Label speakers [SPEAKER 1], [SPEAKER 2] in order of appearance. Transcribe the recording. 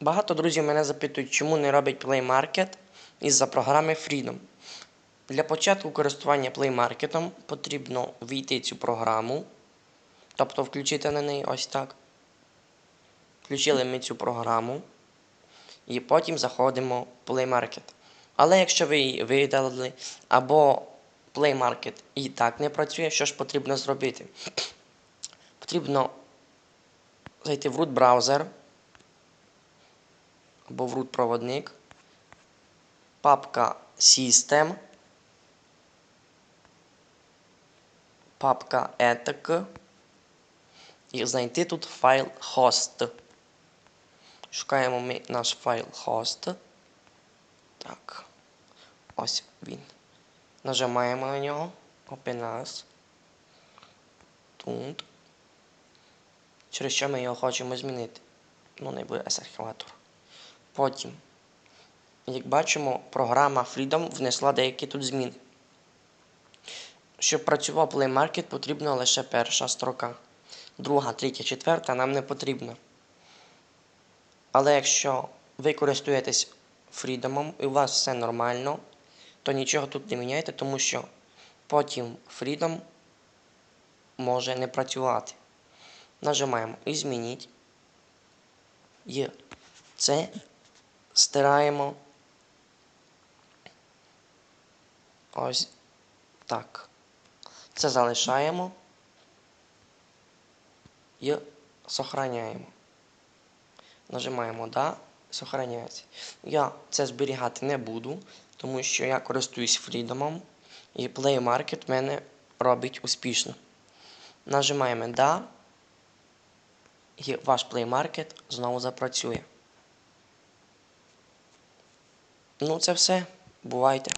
[SPEAKER 1] Багато друзів мене запитують, чому не робить Play Market із-за програми Freedom. Для початку користування Play Market потрібно ввійти цю програму, тобто включити на неї ось так. Включили ми цю програму і потім заходимо в Play Market. Але якщо ви її видалили або Play Market і так не працює, що ж потрібно зробити? Потрібно зайти в root браузер або в root проводник, папка System, папка ETC і знайти тут файл host. Шукаємо ми наш файл host. Так. Ось він. Нажимаємо на нього. Open as. Тут. Через що ми його хочемо змінити. Ну, не буде S-архіватор. Потім, як бачимо, програма Freedom внесла деякі тут зміни. Щоб працював Play Market, потрібна лише перша строка. Друга, третя, четверта нам не потрібна. Але якщо ви користуєтесь Freedom і у вас все нормально, то нічого тут не міняйте, тому що потім Freedom може не працювати. Нажимаємо і змініть. І це стираємо. Ось так. Це залишаємо і сохраняємо. Нажимаємо Да, сохраняється. Я це зберігати не буду, тому що я користуюсь Freedom і Play Market мене робить успішно. Нажимаємо Да. І ваш Play Market знову запрацює. Ну, це все. Бувайте.